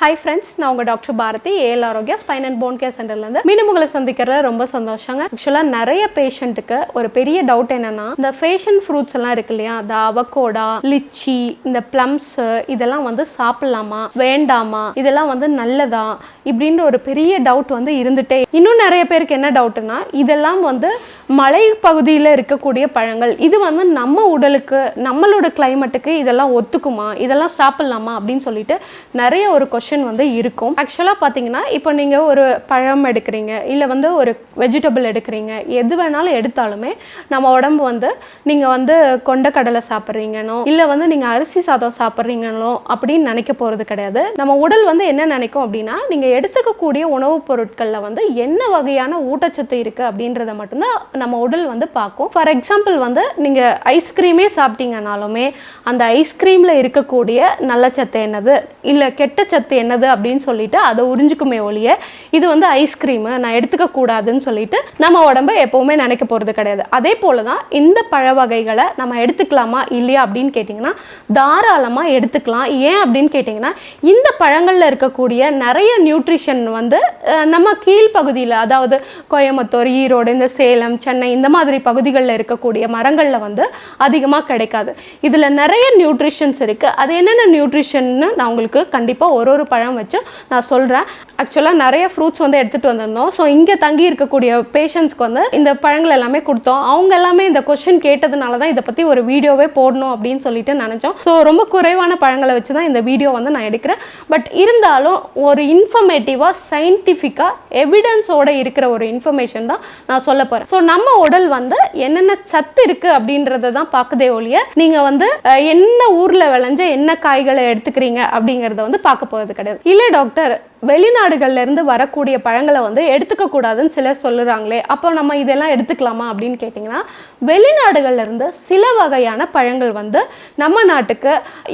Hi friends நான் உங்கள் doctor Bharathi ஏல் Arokya spine and bone care சென்டர்லேருந்து மீண்டும் உங்களை சந்திக்கிறதுல ரொம்ப சந்தோஷங்க. ஆக்சுவலாக நிறைய பேஷண்ட்டுக்கு ஒரு பெரிய டவுட் என்னன்னா இந்த ஃபேஷன் ஃப்ரூட்ஸ் எல்லாம் இருக்கு இல்லையா? இந்த அவகோடா லிச்சி இந்த ப்ளம்ஸ் இதெல்லாம் வந்து சாப்பிடலாமா? வேண்டாமா? இதெல்லாம் வந்து நல்லதா? இப்படின்ற ஒரு பெரிய டவுட் வந்து இருந்துட்டே இன்னும் நிறைய பேருக்கு என்ன டவுட்னா இதெல்லாம் வந்து மலை பகுதியில் இருக்கக்கூடிய பழங்கள். இது வந்து நம்ம உடலுக்கு நம்மளோட கிளைமேட்டுக்கு இதெல்லாம் ஒத்துக்குமா? இதெல்லாம் சாப்பிடலாமா? அப்படின்னு சொல்லிட்டு நிறைய ஒரு ஆப்ஷன் வந்து இருக்கும். ஆக்சுவலாக பார்த்தீங்கன்னா இப்போ நீங்கள் ஒரு பழம் எடுக்கிறீங்க இல்லை வந்து ஒரு வெஜிடபிள் எடுக்கிறீங்க எது வேணாலும் எடுத்தாலுமே நம்ம உடம்பு வந்து நீங்கள் வந்து கொண்ட கடலை சாப்பிட்றீங்கனோ இல்லை வந்து நீங்கள் அரிசி சாதம் சாப்பிட்றீங்களோ அப்படின்னு நினைக்க போகிறது கிடையாது. நம்ம உடல் வந்து என்ன நினைக்கும் அப்படின்னா நீங்கள் எடுத்துக்கக்கூடிய உணவுப் பொருட்களில் வந்து என்ன வகையான ஊட்டச்சத்து இருக்குது அப்படின்றத மட்டும்தான் நம்ம உடல் வந்து பார்க்கும். ஃபார் எக்ஸாம்பிள் வந்து நீங்கள் ஐஸ்கிரீமே சாப்பிட்டீங்கனாலுமே அந்த ஐஸ்கிரீமில் இருக்கக்கூடிய நல்ல சத்து என்னது? இல்லை கெட்ட சத்து என்னது அப்படின்னு சொல்லிட்டு அதை உறிஞ்சுக்குமே ஒழிய இது வந்து ஐஸ்கிரீமு நான் எடுத்துக்க கூடாதுன்னு சொல்லிட்டு நம்ம உடம்ப எப்போவுமே நினைக்க போகிறது கிடையாது. அதே போல தான் இந்த பழ வகைகளை நம்ம எடுத்துக்கலாமா இல்லையா அப்படின்னு கேட்டிங்கன்னா தாராளமாக எடுத்துக்கலாம். ஏன் அப்படின்னு கேட்டிங்கன்னா இந்த பழங்களில் இருக்கக்கூடிய நிறைய நியூட்ரிஷன் வந்து நம்ம கீழ்ப்பகுதியில் அதாவது கோயம்புத்தூர் ஈரோடு இந்த சேலம் சென்னை இந்த மாதிரி பகுதிகளில் இருக்கக்கூடிய மரங்களில் வந்து அதிகமாக கிடைக்காது. இதில் நிறைய நியூட்ரிஷன்ஸ் இருக்குது அது என்னென்ன நியூட்ரிஷன்னு நான் உங்களுக்கு கண்டிப்பாக ஒரு ஒரு பழம் வச்சு நான் சொல்கிறேன் ஆக்சுவலாக நிறைய ஃப்ரூட்ஸ் வந்து எடுத்துகிட்டு வந்திருந்தோம். ஸோ இங்கே தங்கி இருக்கக்கூடிய பேஷண்ட்ஸ்க்கு வந்து இந்த பழங்கள் எல்லாமே கொடுத்தோம். அவங்க எல்லாமே இந்த கொஷின் கேட்டதுனால தான் இதை பற்றி ஒரு வீடியோவே போடணும் அப்படின்னு சொல்லிட்டு நினச்சோம். ஸோ ரொம்ப குறைவான பழங்களை வச்சு தான் இந்த வீடியோ வந்து நான் எடுக்கிறேன். பட் இருந்தாலும் ஒரு இன்ஃபர்மேட்டிவாக சயின்டிஃபிக்காக எவிடன்ஸோட இருக்கிற ஒரு இன்ஃபர்மேஷன் தான் நான் சொல்ல போகிறேன் ஸோ நம்ம உடல் வந்து என்னென்ன சத்து இருக்குது அப்படின்றத தான் பார்க்குதே ஒழிய நீங்கள் வந்து என்ன ஊரில் விளைஞ்ச என்ன காய்களை எடுத்துக்கிறீங்க அப்படிங்கிறத வந்து பார்க்க போகிறது கிடையாது. இல்லை டாக்டர் வெளிநாடுகள்ல இருந்து வரக்கூடிய பழங்களை வந்து எடுத்துக்க கூடாதுன்னு சிலர் சொல்லுறாங்களே. அப்போ நம்ம இதெல்லாம் எடுத்துக்கலாமா அப்படின்னு கேட்டிங்கன்னா வெளிநாடுகள்ல இருந்து சில வகையான பழங்கள் வந்து நம்ம நாட்டுக்கு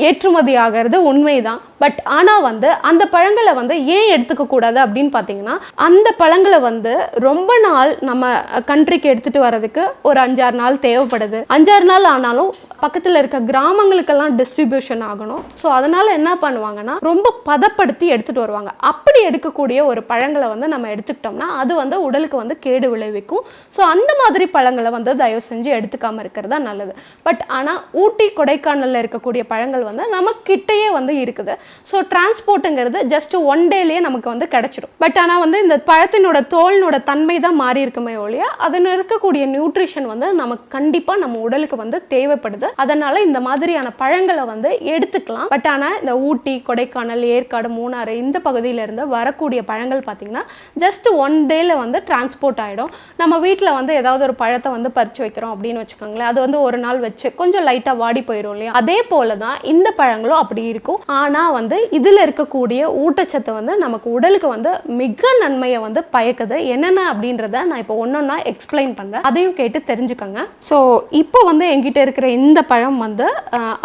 ஏற்றுமதி ஆகிறது உண்மைதான். பட் ஆனால் வந்து அந்த பழங்களை வந்து ஏன் எடுத்துக்க கூடாது அப்படின்னு பார்த்தீங்கன்னா அந்த பழங்களை வந்து ரொம்ப நாள் நம்ம கண்ட்ரிக்கு எடுத்துட்டு வர்றதுக்கு ஒரு அஞ்சாறு நாள் தேவைப்படுது. அஞ்சாறு நாள் ஆனாலும் பக்கத்தில் இருக்க கிராமங்களுக்கெல்லாம் டிஸ்ட்ரிபியூஷன் ஆகணும். ஸோ அதனால என்ன பண்ணுவாங்கன்னா ரொம்ப பதப்படுத்தி எடுத்துகிட்டு வருவாங்க. அப்படி எடுக்கக்கூடிய ஒரு பழங்களை வந்து நம்ம எடுத்துக்கிட்டோம்னா அது வந்து உடலுக்கு வந்து கேடு விளைவிக்கும். ஸோ அந்த மாதிரி பழங்களை வந்து தயவு செஞ்சு எடுத்துக்காமல் இருக்கிறதா நல்லது. பட் ஆனால் ஊட்டி கொடைக்கானலில் இருக்கக்கூடிய பழங்கள் வந்து நம்ம கிட்டேயே வந்து இருக்குது. ஸோ டிரான்ஸ்போர்ட்டுங்கிறது ஜஸ்ட் ஒன் டேலேயே நமக்கு வந்து கிடைச்சிடும் பட் ஆனால் வந்து இந்த பழத்தினோட தோலினோட தன்மை தான் மாறி இருக்குமே ஒழிய அதில் இருக்கக்கூடிய நியூட்ரிஷன் வந்து நமக்கு கண்டிப்பாக நம்ம உடலுக்கு வந்து தேவைப்படுது. அதனால் இந்த மாதிரியான பழங்களை வந்து எடுத்துக்கலாம். பட் ஆனால் இந்த ஊட்டி கொடைக்கானல் ஏற்காடு மூணாறு இந்த பகுதியில் இருந்து வரக்கூடிய பழங்கள் பார்த்தீங்கன்னா ஜஸ்ட் ஒன் டேல வந்து டிரான்ஸ்போர்ட் ஆகிடும் நம்ம வீட்டில் வந்து ஏதாவது ஒரு பழத்தை வந்து பறித்து வைக்கிறோம் அப்படின்னு வச்சுக்கோங்களேன். அது வந்து ஒரு நாள் வச்சு கொஞ்சம் லைட்டாக வாடி போயிடும் இல்லையா? அதே போல தான் இந்த பழங்களும் அப்படி இருக்கும். ஆனால் வந்து இதில் இருக்கக்கூடிய ஊட்டச்சத்து வந்து நமக்கு உடலுக்கு வந்து மிக நன்மையை வந்து பயக்குது. என்னென்ன அப்படின்றத நான் இப்போ ஒன்றொன்னா எக்ஸ்பிளைன் பண்ணுறேன் அதையும் கேட்டு தெரிஞ்சுக்கோங்க. ஸோ இப்போ வந்து எங்கிட்ட இருக்கிற இந்த பழம் வந்து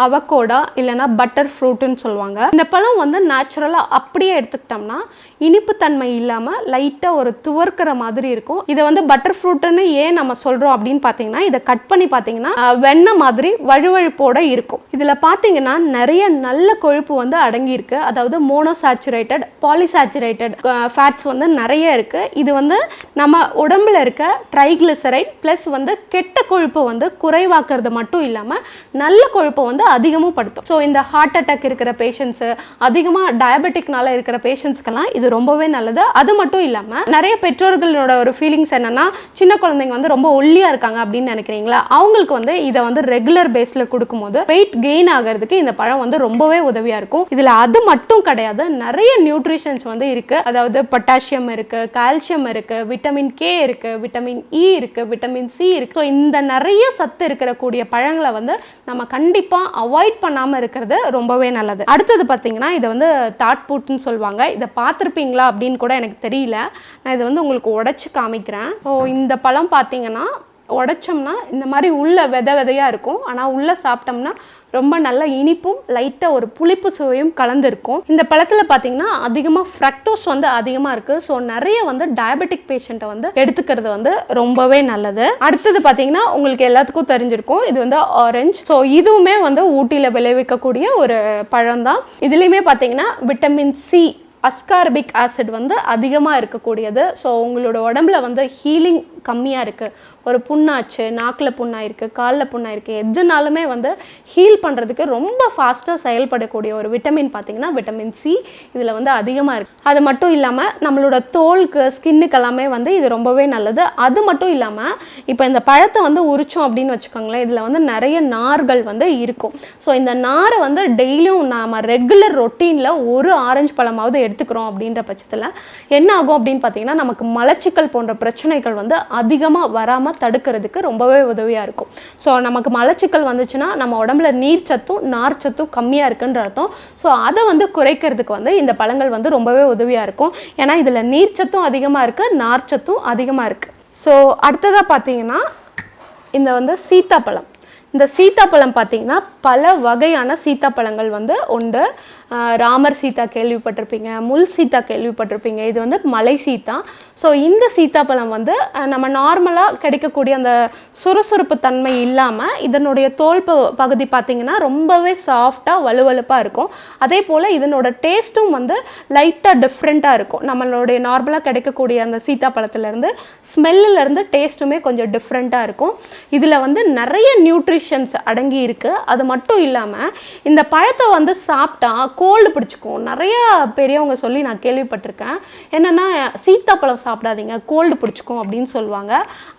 அவக்கோடா இல்லைன்னா பட்டர் ஃப்ரூட்டுன்னு சொல்லுவாங்க. இந்த பழம் வந்து நேச்சுரலாக அப்படியே எடுத்துக்கிட்டோம்னா இனிப்புத்தன்மை இல்லாமல் லைட்டாக ஒரு துவர்க்கிற மாதிரி இருக்கும். இதை வந்து பட்டர் ஃப்ரூட்டுன்னு ஏன் நம்ம சொல்கிறோம் அப்படின்னு பார்த்தீங்கன்னா இதை கட் பண்ணி பார்த்தீங்கன்னா வெண்ணெய் மாதிரி வழுவழுப்போட இருக்கும். இதில் பார்த்தீங்கன்னா நிறைய நல்ல கொழுப்பு வந்து அடங்கியிருக்கு. அதாவது மோனோசாச்சுரேட்டட் பாலிசாச்சுரேட்டட் ஃபேட்ஸ் வந்து நிறைய இருக்குது இது வந்து நம்ம உடம்புல இருக்க ட்ரைக்ளிசரைட் ப்ளஸ் வந்து கெட்ட கொழுப்பை வந்து குறைவாக்குறது மட்டும் இல்லாமல் நல்ல கொழுப்பை வந்து அதிகமும் படுத்தும். ஸோ இந்த ஹார்ட் அட்டாக் இருக்கிற பேஷண்ட்ஸு அதிகமாக டயபெட்டிக்னால இருக்கிற பேஷண்ட்ஸ்க்கெல்லாம் இது ரொம்பவே நல்லது. அது மட்டும் இல்லாமல் நிறைய பெற்றோர்களோட ஒரு ஃபீலிங்ஸ் என்னன்னா சின்ன குழந்தைங்க வந்து ரொம்ப ஒல்லியாக இருக்காங்க அப்படின்னு நினைக்கிறீங்களா? அவங்களுக்கு வந்து இதை வந்து ரெகுலர் பேஸில் கொடுக்கும்போது வெயிட் கெயின் ஆகிறதுக்கு இந்த பழம் வந்து ரொம்பவே உதவியாக இருக்கும். இதில் அது மட்டும் கிடையாது நிறைய நியூட்ரிஷன்ஸ் வந்து இருக்குது அதாவது பொட்டாசியம் இருக்குது கால்சியம் இருக்குது விட்டமின் கே இருக்குது விட்டமின் இ e இருக்குது விட்டமின் சி இருக்குது இந்த நிறைய சத்து இருக்கிற கூடிய பழங்களை வந்து நம்ம கண்டிப்பாக அவாய்ட் பண்ணாமல் இருக்கிறது ரொம்பவே நல்லது. அடுத்தது பார்த்தீங்கன்னா இதை வந்து தாட் பூட்டுன்னு சொல்லுவாங்க. இதை பார்த்துருப்பீங்களா அப்படின்னு கூட எனக்கு தெரியல. நான் இதை வந்து உங்களுக்கு உடச்சி காமிக்கிறேன். ஸோ இந்த பழம் பார்த்தீங்கன்னா உடைச்சோம்னா இந்த மாதிரி உள்ள வித விதையாக இருக்கும். ஆனால் உள்ளே சாப்பிட்டோம்னா ரொம்ப நல்ல இனிப்பும் லைட்டாக ஒரு புளிப்பு சுவையும் கலந்துருக்கும். இந்த பழத்தில் பார்த்தீங்கன்னா அதிகமாக ஃப்ரக்டோஸ் வந்து அதிகமாக இருக்குது ஸோ நிறைய வந்து டயபெட்டிக் பேஷண்ட்டை வந்து எடுத்துக்கிறது வந்து ரொம்பவே நல்லது. அடுத்தது பார்த்தீங்கன்னா உங்களுக்கு எல்லாத்துக்கும் தெரிஞ்சிருக்கும். இது வந்து ஆரஞ்சு ஸோ இதுவுமே வந்து ஊட்டியில் விளைவிக்கக்கூடிய ஒரு பழம் தான் இதுலேயுமே பார்த்தீங்கன்னா விட்டமின் சி அஸ்கார்பிக் ஆசிட் வந்து அதிகமாக இருக்கக்கூடியது. ஸோ உங்களோட உடம்புல வந்து ஹீலிங் கம்மியாக இருக்குது ஒரு புண்ணாச்சு நாக்கில் புண்ணாயிருக்கு காலில் புண்ணாயிருக்கு எதுனாலுமே வந்து ஹீல் பண்ணுறதுக்கு ரொம்ப ஃபாஸ்ட்டாக செயல்படக்கூடிய ஒரு விட்டமின் பார்த்தீங்கன்னா விட்டமின் சி இதில் வந்து அதிகமாக இருக்குது அது மட்டும் இல்லாமல் நம்மளோட தோலுக்கு ஸ்கின்னுக்கு எல்லாமே வந்து இது ரொம்பவே நல்லது. அது மட்டும் இல்லாமல் இப்போ இந்த பழத்தை வந்து உரிச்சோம் அப்படின்னு வச்சுக்கோங்களேன் இதில் வந்து நிறைய நார்கள் வந்து இருக்கும். ஸோ இந்த நாரை வந்து டெய்லியும் நாம் ரெகுலர் ரொட்டீனில் ஒரு ஆரஞ்சு பழமாவது எடுத்துக்கிறோம் அப்படின்ற பட்சத்தில் என்ன ஆகும் அப்படின்னு பார்த்தீங்கன்னா நமக்கு மலச்சிக்கல் போன்ற பிரச்சனைகள் வந்து அதிகமாக வராமல் தடுக்கிறதுக்கு ரொம்பவே உதவியாக இருக்கும். ஸோ நமக்கு மலச்சிக்கல் வந்துச்சுன்னா நம்ம உடம்புல நீர் சத்தும் நார் சத்தும் கம்மியாக இருக்குன்ற அர்த்தம். ஸோ அதை வந்து குறைக்கிறதுக்கு வந்து இந்த பழங்கள் வந்து ரொம்பவே உதவியாக இருக்கும். ஏன்னா இதில் நீர் சத்தும் அதிகமாக இருக்குது நார் சத்தும் அதிகமாக இருக்குது ஸோ அடுத்ததாக பார்த்தீங்கன்னா இந்த வந்து சீத்தாப்பழம் இந்த சீத்தாப்பழம் பார்த்தீங்கன்னா பல வகையான சீத்தாப்பழங்கள் வந்து உண்டு. ராமர் சீதா கேள்விப்பட்டிருப்பீங்க முள் சீத்தா கேள்விப்பட்டிருப்பீங்க இது வந்து மலை சீதா. ஸோ இந்த சீத்தாப்பழம் வந்து நம்ம நார்மலாக கிடைக்கக்கூடிய அந்த சுறுசுறுப்பு தன்மை இல்லாமல் இதனுடைய தோல் ப- பகுதி பார்த்தீங்கன்னா ரொம்பவே சாஃப்டாக வலுவலுப்பாக இருக்கும். அதே போல் இதனோட டேஸ்ட்டும் வந்து லைட்டாக டிஃப்ரெண்ட்டாக இருக்கும். நம்மளுடைய நார்மலாக கிடைக்கக்கூடிய அந்த சீத்தாப்பழத்துலேருந்து ஸ்மெல்லுலேருந்து டேஸ்ட்டுமே கொஞ்சம் டிஃப்ரெண்ட்டாக இருக்கும். இதில் வந்து நிறைய நியூட்ரிஷன்ஸ் அடங்கி இருக்குது அது மட்டும் இல்லாமல் இந்த பழத்தை வந்து சாப்பிட்டா கோல்டு பிடிச்சிக்கும். நிறைய பெரியவங்க சொல்லி நான் கேள்விப்பட்டிருக்கேன். என்னென்னா சீத்தாப்பழம் சாப்பிடாதீங்க கோல்டு பிடிச்சிக்கும் அப்படின்னு சொல்லுவாங்க.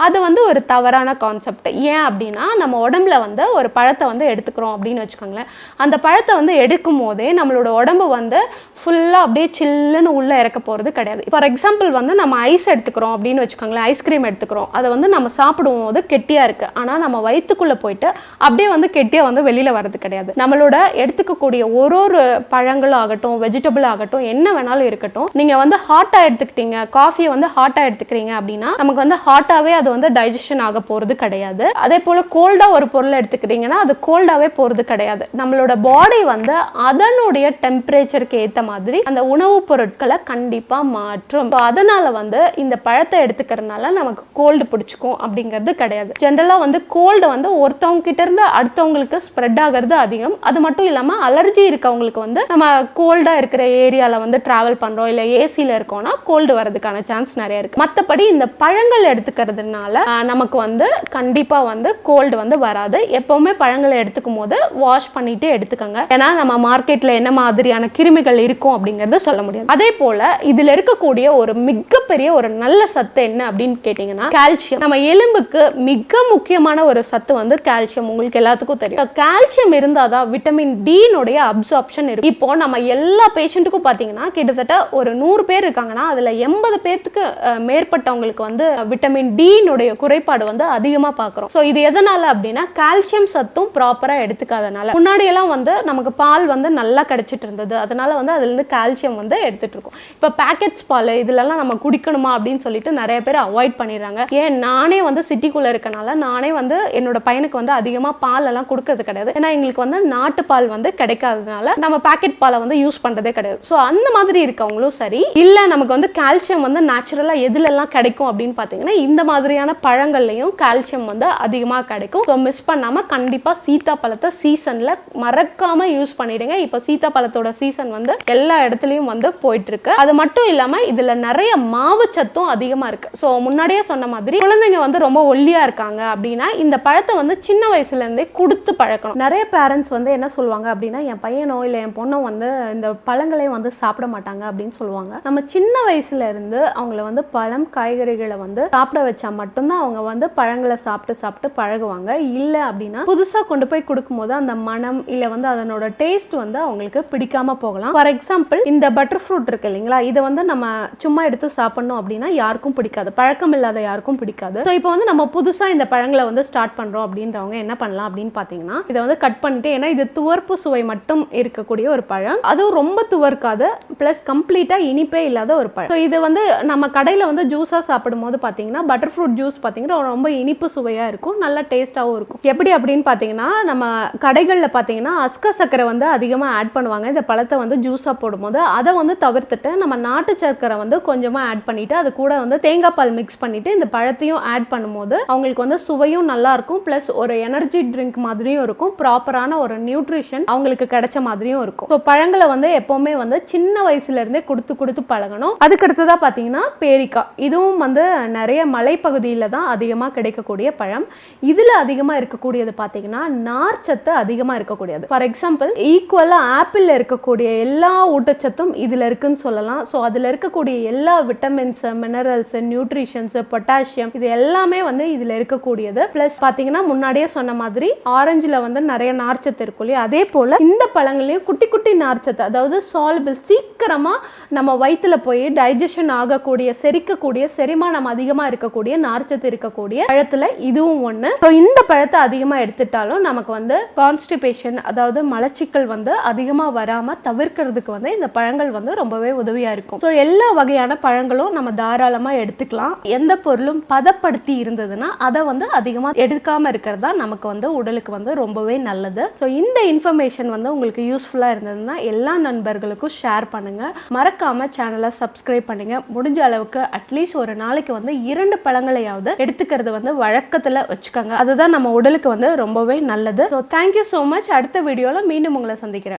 அது வந்து ஒரு தவறான கான்செப்ட் ஏன் அப்படின்னா நம்ம உடம்புல வந்து ஒரு பழத்தை வந்து எடுத்துக்கிறோம் அப்படின்னு வச்சுக்கோங்களேன். அந்த பழத்தை வந்து எடுக்கும் போதே நம்மளோட உடம்பு வந்து ஃபுல்லாக அப்படியே சில்லுன்னு உள்ளே இறக்க போகிறது கிடையாது. ஃபார் எக்ஸாம்பிள் வந்து நம்ம ஐஸ் எடுத்துக்கிறோம் அப்படின்னு வச்சுக்கோங்களேன் ஐஸ்கிரீம் எடுத்துக்கிறோம். அதை வந்து நம்ம சாப்பிடும் போது கெட்டியாக இருக்குது ஆனால் நம்ம வயிற்றுக்குள்ளே போயிட்டு அப்படியே வந்து கெட்டியாக வந்து வெளியில் வர்றது கிடையாது. நம்மளோட எடுத்துக்கக்கூடிய ஒரு ஒரு பழங்கள் ஆகட்டும் வெஜிடபிள் ஆகட்டும் என்ன வேணாலும் இருக்கட்டும் நீங்கள் வந்து ஹாட்டாக எடுத்துக்கிட்டீங்க காஃபியை வந்து ஹாட்டாக எடுத்துக்கிறீங்க அப்படின்னா நமக்கு வந்து ஹாட்டாகவே அது வந்து டைஜஷன் ஆக போகிறது கிடையாது. அதே போல் கோல்டாக ஒரு பொருள் எடுத்துக்கிறீங்கன்னா அது கோல்டாகவே போகிறது கிடையாது. நம்மளோட பாடி வந்து அதனுடைய டெம்பரேச்சருக்கு ஏற்ற மாதிரி அந்த உணவுப் பொருட்களை கண்டிப்பாக மாற்றும். ஸோ அதனால் வந்து இந்த பழத்தை எடுத்துக்கிறதுனால நமக்கு கோல்டு பிடிச்சிக்கும் அப்படிங்கிறது கிடையாது. ஜென்ரலாக வந்து கோல்டு வந்து ஒருத்தவங்க கிட்ட இருந்து அடுத்தவங்களுக்கு ஸ்ப்ரெட் ஆகிறது அதிகம். அது மட்டும் இல்லாமல் அலர்ஜி இருக்கவங்களுக்கு வந்து நம்ம கோல்டாக இருக்கிற ஏரியாவில் வந்து ட்ராவல் பண்ணுறோம் இல்லை ஏசியில் இருக்கோம்னா கோல்டு வரதுக்கான சான்ஸ் நிறைய இருக்குது மற்றபடி இந்த பழங்கள் எடுத்துக்கிறதுனால நமக்கு வந்து கண்டிப்பாக வந்து கோல்டு வந்து வராது. எப்போவுமே பழங்களை எடுத்துக்கும் போது வாஷ் பண்ணிட்டு எடுத்துக்கோங்க. ஏன்னா நம்ம மார்க்கெட்டில் என்ன மாதிரியான கிருமிகள் இருக்கும் அப்படிங்கிறத சொல்ல முடியாது. அதே போல் இதில் இருக்கக்கூடிய ஒரு மிகப்பெரிய ஒரு நல்ல சத்து என்ன அப்படின்னு கேட்டிங்கன்னா கால்சியம் நம்ம எலும்புக்கு மிக முக்கியமான ஒரு சத்து வந்து கால்சியம் உங்களுக்கு எல்லாத்துக்கும் தெரியும். கால்சியம் இருந்தால் தான் விட்டமின் டினுடைய அப்சார்ப்ஷன் இருக்கும். இப்போ நம்ம எல்லா பேஷண்ட்டுக்கும் பார்த்தீங்கன்னா கிட்டத்தட்ட ஒரு நூறு பேர் இருக்காங்கன்னா அதில் எண்பது பேர்த்துக்கு மேற்பட்டவங்களுக்கு வந்து விட்டமின் டினுடைய குறைபாடு வந்து அதிகமாக பார்க்குறோம் ஸோ இது எதனால அப்படின்னா கால்சியம் சத்தும் ப்ராப்பராக எடுத்துக்காதனால. முன்னாடியெல்லாம் வந்து நமக்கு பால் வந்து நல்லா கிடச்சிட்டு இருந்தது. அதனால வந்து அதுலேருந்து கால்சியம் வந்து எடுத்துகிட்டு இருக்கோம். இப்போ பேக்கெட்ஸ் பால் இதிலலாம் நம்ம குடிக்கணுமா அப்படின்னு சொல்லிட்டு நிறைய பேர் அவாய்ட் பண்ணிடுறாங்க. ஏன்? நானே வந்து சிட்டிக்குள்ளே இருக்கனால நானே வந்து என்னோட பையனுக்கு வந்து அதிகமாக பால் எல்லாம் கொடுக்கறது கிடையாது. ஏன்னா எங்களுக்கு வந்து நாட்டு பால் வந்து கிடைக்காததுனால நம்ம பாக்கெட் பாலை வந்து யூஸ் பண்ணுறதே கிடையாது. ஸோ அந்த மாதிரி இருக்கவங்களும் சரி இல்லை நமக்கு வந்து கால்சியம் வந்து நேச்சுரலாக எதுலெல்லாம் கிடைக்கும் அப்படின்னு பார்த்தீங்கன்னா இந்த மாதிரியான பழங்கள்லையும் கால்சியம் வந்து அதிகமாக கிடைக்கும். ஸோ மிஸ் பண்ணாமல் கண்டிப்பாக சீத்தாப்பழத்தை சீசனில் மறக்காமல் யூஸ் பண்ணிடுங்க. இப்போ சீத்தாப்பழத்தோட சீசன் வந்து எல்லா இடத்துலையும் வந்து போயிட்டு இருக்கு அது மட்டும் இல்லாமல் இதில் நிறைய மாவு சத்தும் அதிகமாக இருக்கு. ஸோ முன்னாடியே சொன்ன மாதிரி குழந்தைங்க வந்து ரொம்ப ஒல்லியாக இருக்காங்க அப்படின்னா இந்த பழத்தை வந்து சின்ன சின்ன வயசுலேருந்தே கொடுத்து பழக்கணும். நிறைய பேரண்ட்ஸ் வந்து என்ன சொல்லுவாங்க அப்படின்னா என் பையனோ இல்லை என் பொண்ணோ வந்து இந்த பழங்களை வந்து சாப்பிட மாட்டாங்க அப்படின்னு சொல்லுவாங்க. நம்ம சின்ன வயசுல இருந்து அவங்கள வந்து பழம் காய்கறிகளை வந்து சாப்பிட வச்சா மட்டும்தான் அவங்க வந்து பழங்களை சாப்பிட்டு சாப்பிட்டு பழகுவாங்க. இல்லை அப்படின்னா புதுசாக கொண்டு போய் கொடுக்கும்போது அந்த மனம் இல்லை வந்து அதனோட டேஸ்ட் வந்து அவங்களுக்கு பிடிக்காம போகலாம். ஃபார் எக்ஸாம்பிள் இந்த பட்டர் ஃப்ரூட் இருக்கு இல்லைங்களா? இதை வந்து நம்ம சும்மா எடுத்து சாப்பிடணும் அப்படின்னா யாருக்கும் பிடிக்காது. பழக்கம் இல்லாத யாருக்கும் பிடிக்காது. ஸோ இப்போ வந்து நம்ம புதுசாக இந்த பழங்களை வந்து ஸ்டார்ட் பண்ணுறோம் அப்படின்றவங்க என்ன பண்ணலாம் அப்படின்னு பார்த்தீங்கன்னா இதை வந்து கட் பண்ணிட்டு ஏன்னா இது துவர்ப்பு சுவை மட்டும் இருக்கக்கூடிய ஒரு பழம். அதுவும் ரொம்ப துவர்க்காது ப்ளஸ் கம்ப்ளீட்டாக இனிப்பே இல்லாத ஒரு பழம். ஸோ இது வந்து நம்ம கடையில் வந்து ஜூஸாக சாப்பிடும் போது பார்த்தீங்கன்னா பட்டர் ஃப்ரூட் ஜூஸ் பார்த்தீங்கன்னா ரொம்ப இனிப்பு சுவையாக இருக்கும் நல்லா டேஸ்ட்டாகவும் இருக்கும். எப்படி அப்படின்னு பார்த்தீங்கன்னா நம்ம கடைகளில் பார்த்தீங்கன்னா அஸ்க சர்க்கரை வந்து அதிகமாக ஆட் பண்ணுவாங்க. இந்த பழத்தை வந்து ஜூஸாக போடும்போது அதை வந்து தவிர்த்துட்டு நம்ம நாட்டு சர்க்கரை வந்து கொஞ்சமாக ஆட் பண்ணிட்டு அது கூட வந்து தேங்காய் பால் மிக்ஸ் பண்ணிட்டு இந்த பழத்தையும் ஆட் பண்ணும்போது அவங்களுக்கு வந்து சுவையும் நல்லாயிருக்கும் ப்ளஸ் ஒரு எனர்ஜி ட்ரிங்க் மாதிரியும் இருக்கும். ப்ராப்பரான ஒரு நியூட்ரிஷன் அவங்களுக்கு கிடைச்ச மாதிரியும் இருக்கும். ஸோ பழங்களை வந்து எப்போவுமே வந்து சின்ன வயசுல இருந்தே கொடுத்து கொடுத்து பழகணும். அதுக்கடுத்ததாக பார்த்தீங்கன்னா பேரிக்காய். இதுவும் வந்து நிறைய மலைப்பகுதியில் தான் அதிகமாக கிடைக்கக்கூடிய பழம். இதில் அதிகமாக இருக்கக்கூடியது பார்த்தீங்கன்னா நார்ச்சத்து அதிகமாக இருக்கக்கூடியது. ஃபார் எக்ஸாம்பிள் ஈக்குவலாக ஆப்பிளில் இருக்கக்கூடிய எல்லா ஊட்டச்சத்தும் இதில் இருக்குன்னு சொல்லலாம். ஸோ அதில் இருக்கக்கூடிய எல்லா விட்டமின்ஸ் மினரல்ஸ் நியூட்ரிஷன்ஸ் பொட்டாசியம் இது எல்லாமே வந்து இதில் இருக்கக்கூடியது. ப்ளஸ் பார்த்தீங்கன்னா முன்னாடியே சொன்ன மாதிரி ஆரஞ்சில் வந்து நிறைய நார்ச்சத்து இருக்கும் இல்லையா? அதே போல் இந்த பழங்கள்லையும் குட்டி குட்டி நார்ச்சத்து அதாவது சால்பிள் சீக்கிரமாக நம்ம வயிற்றில் போய் டைஜஷன் ஆகக்கூடிய செரிக்கக்கூடிய செரிமானம் அதிகமாக இருக்கக்கூடிய நார்ச்சத்து இருக்கக்கூடிய பழத்தில் இதுவும் ஒன்று ஸோ இந்த பழத்தை அதிகமாக எடுத்துட்டாலும் நமக்கு வந்து கான்ஸ்டிபேஷன் அதாவது மலச்சிக்கல் வந்து அதிகமாக வராமல் தவிர்க்கிறதுக்கு வந்து இந்த பழங்கள் வந்து ரொம்பவே உதவியாக இருக்கும். ஸோ எல்லா வகையான பழங்களும் நம்ம தாராளமாக எடுத்துக்கலாம். எந்த பொருளும் பதப்படுத்தி இருந்ததுன்னா அதை வந்து அதிகமாக எடுக்காமல் இருக்கிறது தான் நமக்கு வந்து உடலுக்கு வந்து ரொம்பவே நல்லது. ஸோ இந்த இன்ஃபர்மேஷன் வந்து உங்களுக்கு யூஸ்ஃபுல்லாக இருந்ததுன்னா எல்லா நண்பர்களுக்கும் ஷேர் பண்ணுங்கள் மறக்காமல் சேனலை சப்ஸ்கிரைப் பண்ணுங்க. முடிஞ்ச அளவுக்கு அட்லீஸ்ட் ஒரு நாளைக்கு வந்து இரண்டு பழங்களையாவது எடுத்துக்கிறது வந்து வழக்கத்தில் வச்சுக்கோங்க. அதுதான் நம்ம உடலுக்கு வந்து ரொம்பவே நல்லது. ஸோ தேங்க்யூ ஸோ மச் அடுத்த வீடியோவில் மீண்டும் உங்களை சந்திக்கிறேன்.